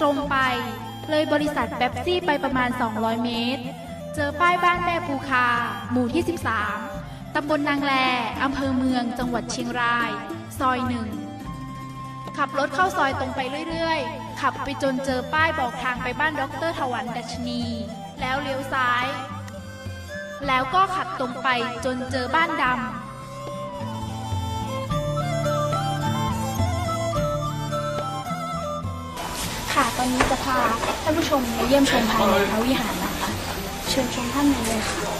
ตรงไป เลยบริษัทแป๊ซี่ไปประมาณ 200 เมตร เจอป้ายบ้านแม่ภูคา หมู่ที่ 13 ตำบลนางแลอำเภอเมือง จังหวัดเชียงราย ซอยหนึ่ง ขับรถเข้าซอยตรงไปเรื่อยๆ ขับไปจนเจอป้ายบอกทางไปบ้านดรถวันดัชนี แล้วเลี้ยวซ้าย แล้วก็ขับตรงไปจนเจอบ้านดำ ค่ะ ตอนนี้จะพาท่านผู้ชมไปเยี่ยมชมภายในพระวิหารนะคะ เชิญชมท่านในเลยค่ะ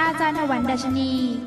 อาจารย์ถวันดัชนี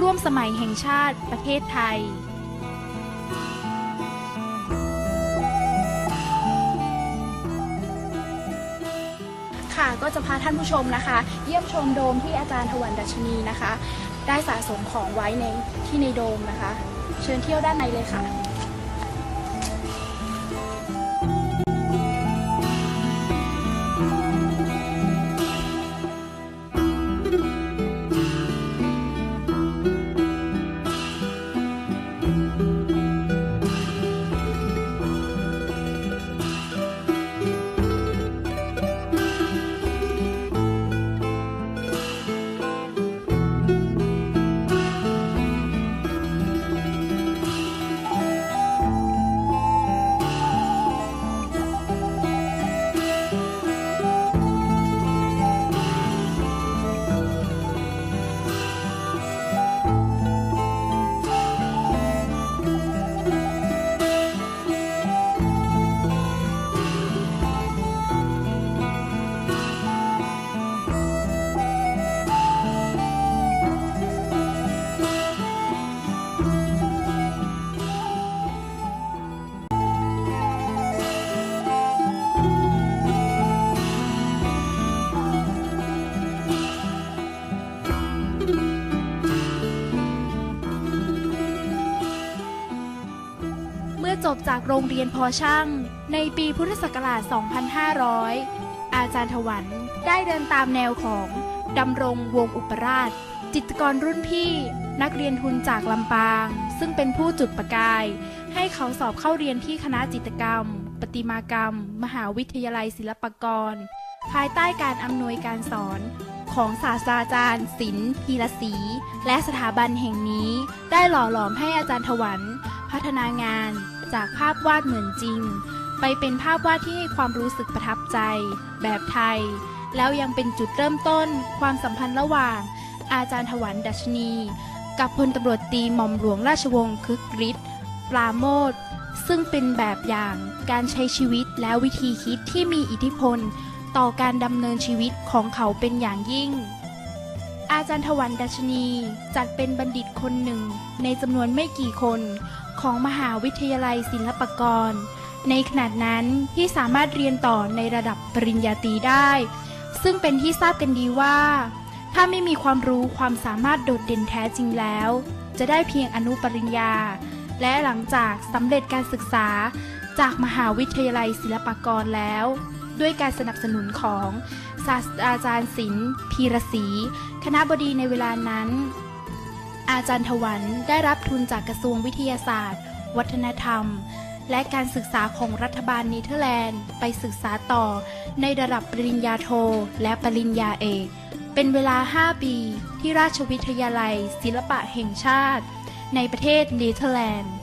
ร่วมสมัยแห่งชาติประเทศไทย ค่ะก็จะพาท่านผู้ชมนะคะ เยี่ยมชมโดมที่อาจารย์ถวันดัชนีนะคะ ได้สะสมของไว้ในที่ในโดมนะคะ เชิญเที่ยวด้านในเลยค่ะ จบจากโรงเรียนพอช่าง ในปีพุทธศักราช 2500 อาจารย์ถวันได้เดินตามแนวของดำรงวงอุปราช จิตกรรุ่นพี่ นักเรียนทุนจากลำปาง ซึ่งเป็นผู้จุดประกาย ให้เขาสอบเข้าเรียนที่คณะจิตกรรมประติมากรรม มหาวิทยาลัยศิลปากร ภายใต้การอำนวยการสอนของศาสตราจารย์ศิลป์พีรศรีและสถาบันแห่งนี้ ได้หล่อหลอมให้อาจารย์ถวัน พัฒนางาน จากภาพวาดเหมือนจริง ไปเป็นภาพวาดที่ให้ความรู้สึกประทับใจ แบบไทย แล้วยังเป็นจุดเริ่มต้น ความสัมพันธ์ระหว่าง อาจารย์ถวันดัชนี กับพลตำรวจตีหม่อมหลวงราชวงศ์คึกฤทธิ์ปราโมทซึ่งเป็นแบบอย่างการใช้ชีวิตและวิธีคิดที่มีอิทธิพล ต่อการดำเนินชีวิตของเขาเป็นอย่างยิ่ง อาจารย์ถวันดัชนีจัดเป็นบัณฑิตคนหนึ่งในจำนวนไม่กี่คน ของมหาวิทยาลัยศิลปากร ในขณะนั้นที่สามารถเรียนต่อในระดับปริญญาตรีได้ ซึ่งเป็นที่ทราบกันดีว่า ถ้าไม่มีความรู้ความสามารถโดดเด่นแท้จริงแล้ว จะได้เพียงอนุปริญญา และหลังจากสำเร็จการศึกษาจากมหาวิทยาลัยศิลปากรแล้ว ด้วยการสนับสนุนของศาสตราจารย์ศิลป์พีรศรีคณะบดีในเวลานั้น อาจารย์ถวันได้รับทุนจากกระทรวงวิทยาศาสตร์ วัฒนธรรม และการศึกษาของรัฐบาลเนเธอร์แลนด์ไปศึกษาต่อในระดับปริญญาโทและปริญญาเอก เป็นเวลา 5 ปีที่ราชวิทยาลัยศิลปะแห่งชาติ ในประเทศเนเธอร์แลนด์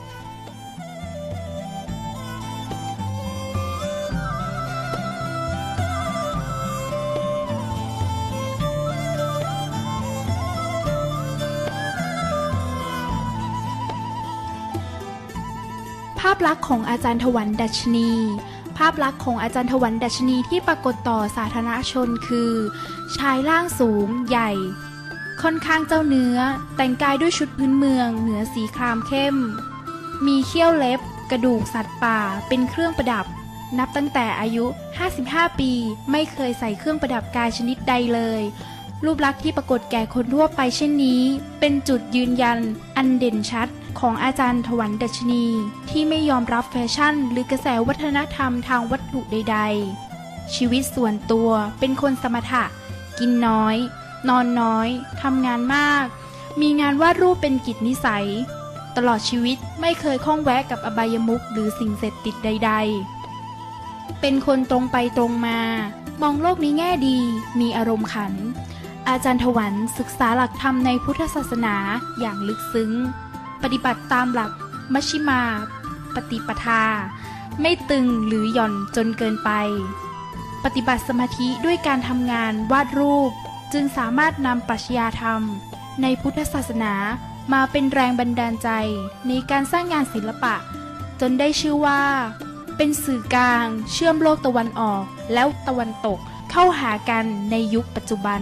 ลักษณ์ของอาจารย์ถวันดัชนี ภาพลักษณ์ของอาจารย์ถวันดัชนีที่ปรากฏต่อสาธารณชนคือ ชายร่างสูง ใหญ่ ค่อนข้างเจ้าเนื้อ แต่งกายด้วยชุดพื้นเมือง เหนือสีครามเข้ม มีเขี้ยวเล็บ กระดูกสัตว์ป่า เป็นเครื่องประดับ นับตั้งแต่อายุ 55 ปี ไม่เคยใส่เครื่องประดับกายชนิดใดเลยรูปลักษณ์ที่ปรากฏแก่คนทั่วไปเช่นนี้ เป็นจุดยืนยันอันเด่นชัด ของอาจารย์ถวันดัชนี ที่ไม่ยอมรับแฟชั่น หรือกระแสวัฒนธรรมทางวัตถุใด ๆ ชีวิตส่วนตัวเป็นคนสมถะ กินน้อย นอนน้อยทำงานมาก มีงานวาดรูปเป็นกิจนิสัย ตลอดชีวิตไม่เคยข้องแวะกับอบายมุขหรือสิ่งเสพติดใด ๆ เป็นคนตรงไปตรงมา มองโลกในแง่ดี มีอารมณ์ขันอาจารย์ถวันศึกษาหลักธรรมในพุทธศาสนาอย่างลึกซึ้ง ปฏิบัติตามหลักมัชฌิมาปฏิปทา ไม่ตึงหรือหย่อนจนเกินไป ปฏิบัติสมาธิด้วยการทำงานวาดรูป จึงสามารถนำปรัชญาธรรม ในพุทธศาสนามาเป็นแรงบันดาลใจ ในการสร้างงานศิลปะ จนได้ชื่อว่า เป็นสื่อกลาง เชื่อมโลกตะวันออก แล้วตะวันตกเข้าหากันในยุคปัจจุบัน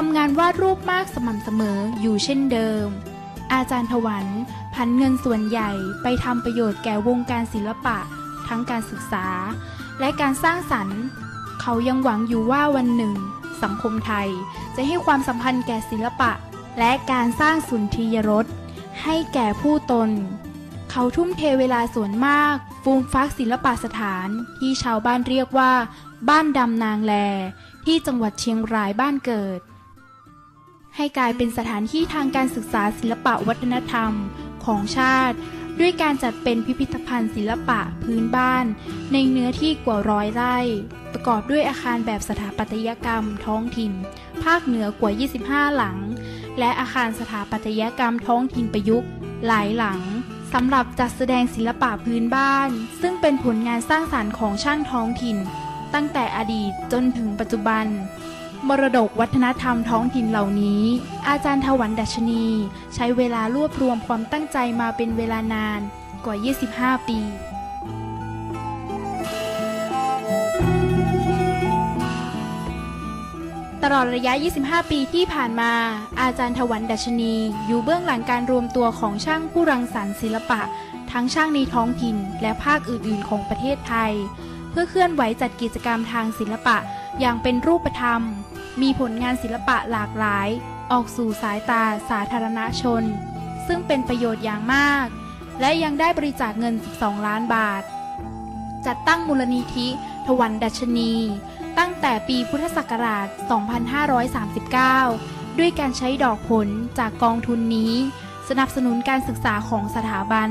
ทำงานวาดรูปมากสม่ำเสมออยู่เช่นเดิม อาจารย์ถวันพันเงินส่วนใหญ่ไปทำประโยชน์แก่วงการศิลปะ ทั้งการศึกษา และการสร้างสรรค์ เขายังหวังอยู่ว่าวันหนึ่ง สังคมไทยจะให้ความสำคัญแก่ศิลปะ และการสร้างสุนทรียรสให้แก่ผู้ตน เขาทุ่มเทเวลาส่วนมาก ฟูมฟักศิลปะสถานที่ชาวบ้านเรียกว่า บ้านดำนางแล ที่จังหวัดเชียงรายบ้านเกิด ให้กลายเป็นสถานที่ทางการศึกษาศิลปะวัฒนธรรมของชาติ ด้วยการจัดเป็นพิพิธภัณฑ์ศิลปะพื้นบ้าน ในเนื้อที่กว่าร้อยไร่ ประกอบด้วยอาคารแบบสถาปัตยกรรมท้องถิ่น ภาคเหนือกว่า 25 หลัง และอาคารสถาปัตยกรรมท้องถิ่นประยุกต์หลายหลังสำหรับจัดแสดงศิลปะพื้นบ้าน ซึ่งเป็นผลงานสร้างสรรค์ของช่างท้องถิ่น ตั้งแต่อดีตจนถึงปัจจุบัน มรดกวัฒนธรรมท้องถิ่นเหล่านี้ อาจารย์ถวันดัชนี ใช้เวลารวบรวมความตั้งใจมาเป็นเวลานานกว่า 25 ปีตลอดระยะ 25 ปีที่ผ่านมา อาจารย์ถวันดัชนี อยู่เบื้องหลังการรวมตัวของช่างผู้รังสรรค์ศิลปะ ทั้งช่างในท้องถิ่น และภาคอื่น ๆ ของประเทศไทย เพื่อเคลื่อนไหวจัดกิจกรรมทางศิลปะ อย่างเป็นรูปธรรม มีผลงานศิลปะหลากหลาย ออกสู่สายตาสาธารณชน ซึ่งเป็นประโยชน์อย่างมาก และยังได้บริจาคเงิน 12 ล้านบาท จัดตั้งมูลนิธิถวันดัชนี ตั้งแต่ปีพุทธศักราช 2539 ด้วยการใช้ดอกผลจากกองทุนนี้ สนับสนุนการศึกษาของสถาบัน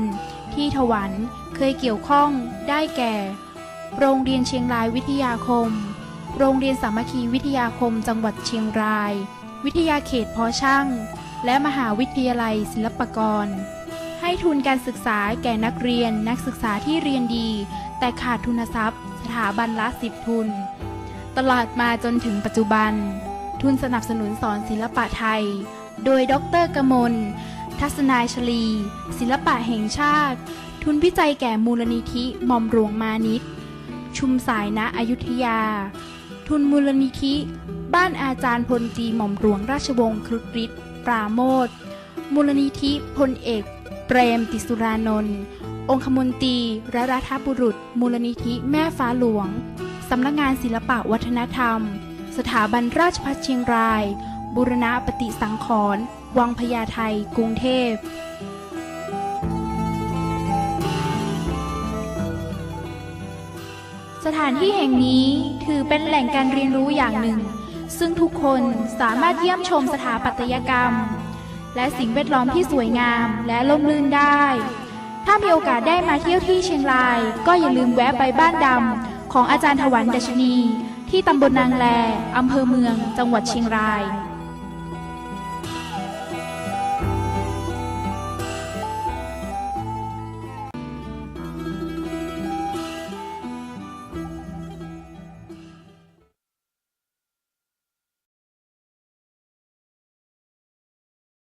ที่ถวันเคยเกี่ยวข้องได้แก่ โรงเรียนเชียงรายวิทยาคม โรงเรียนสามัคคีวิทยาคมจังหวัดเชียงราย วิทยาเขตพอช่าง และมหาวิทยาลัยศิลปากร ให้ทุนการศึกษาแก่นักเรียนนักศึกษาที่เรียนดี แต่ขาดทุนทรัพย์ สถาบันละสิบทุน ตลอดมาจนถึงปัจจุบัน ทุนสนับสนุนสอนศิลปะไทย โดยดรกมล ทัศนายชลี ศิลปะแห่งชาติ ทุนวิจัยแก่มูลนิธิหม่อมหลวงมานิตชุมสายณอยุธยา ทุนมูลนิธิ บ้านอาจารย์พลตีหม่อมหลวงราชวงศ์ครุฑฤทธิ์ปราโมทมูลนิธิพลเอก เปรมติสุรานนท์องคมนตรีและรัฐบุรุษ มูลนิธิแม่ฟ้าหลวง สำนักงานศิลปะวัฒนธรรม สถาบันราชภัฏเชียงราย บุรณะปฏิสังขรณ์วังพญาไทกรุงเทพ สถานที่แห่งนี้ถือเป็นแหล่งการเรียนรู้อย่างหนึ่ง ซึ่งทุกคนสามารถเยี่ยมชมสถาปัตยกรรม และสิ่งแวดล้อมที่สวยงามและล่มลื่นได้ ถ้ามีโอกาสได้มาเที่ยวที่เชียงราย ก็อย่าลืมแวะไปบ้านดำของอาจารย์ถวันดัชนี ที่ตำบลนางแลอำเภอเมือง จังหวัดเชียงราย